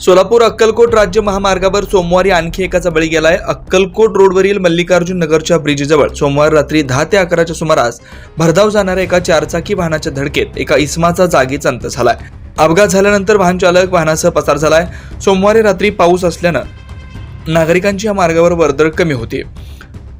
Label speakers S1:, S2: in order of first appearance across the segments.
S1: सोलापूर अक्कलकोट राज्य महामार्गावर सोमवारी आणखी एकाचा बळी गेलाय. अक्कलकोट रोडवरील मल्लिकार्जुन नगरच्या ब्रिजजवळ सोमवार रात्री दहा ते अकराच्या सुमारास भरधाव जाणाऱ्या एका चारचाकी वाहनाच्या धडकेत एका इस्माचा जागीच अंत झालाय. अपघात झाल्यानंतर वाहनचालक वाहनासह पसार झालाय. सोमवारी रात्री पाऊस असल्यानं नागरिकांची या मार्गावर वर्दळ कमी होती.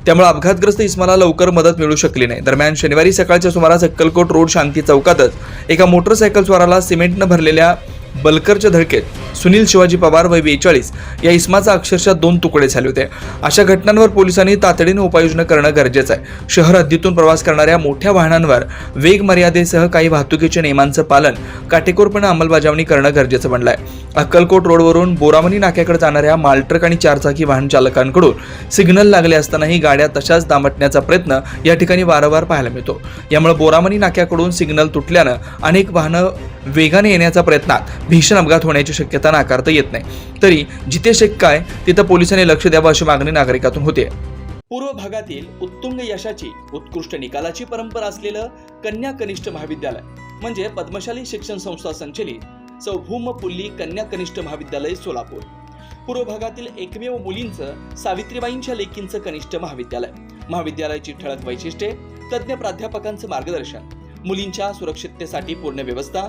S1: त्यामुळे अपघातग्रस्त इस्माला लवकर मदत मिळू शकली नाही. दरम्यान शनिवारी सकाळच्या सुमारास अक्कलकोट रोड शांती चौकातच एका मोटरसायकल स्वाराला सिमेंटनं भरलेल्या बलकरच्या धडकेत सुनील शिवाजी पवार वय बेचाळीस या इस्माचा अक्षरशः दोन तुकडे झाले होते. अशा घटनांवर पोलिसांनी तातडीने उपाययोजना करणं गरजेचं आहे. शहर हद्दीतून प्रवास करणाऱ्या मोठ्या वाहनांवर वेग मर्यादेसह काही वाहतुकीच्या नियमांचं पालन काटेकोरपणे अंमलबजावणी करणं गरजेचं बनलं आहे अक्कलकोट रोडवरून बोरामणी नाक्याकडे जाणाऱ्या मालट्रक आणि चारचाकी वाहन चालकांकडून सिग्नल लागले असतानाही गाड्या तशाच दामटण्याचा प्रयत्न या ठिकाणी वारंवार पाहायला मिळतो. यामुळे बोरामणी नाक्याकडून सिग्नल तुटल्यानं अनेक वाहनं वेगाने येण्याच्या प्रयत्नात भीषण अपघात होण्याची शक्यता नाकारता येत नाही. तरी जिथे शक्य आहे तिथं पोलिसांनी लक्ष द्यावं अशी मागणी नागरिकातून होते. पूर्व भागातील उत्तुंग यशाची उत्कृष्ट निकालाची परंपरा असलेलं कन्या कनिष्ठ महाविद्यालय म्हणजे पद्मशाली शिक्षण संस्था संचलित चौभूम पुल्ली कन्या कनिष्ठ महाविद्यालय सोलापूर. पूर्व भागातील एकमेव मुलींचं सावित्रीबाईंच्या लेकींचं कनिष्ठ महाविद्यालय. महाविद्यालयाची ठळक वैशिष्ट्ये तज्ज्ञ प्राध्यापकांचं मार्गदर्शन मुलींच्या सुरक्षिततेसाठी पूर्ण व्यवस्था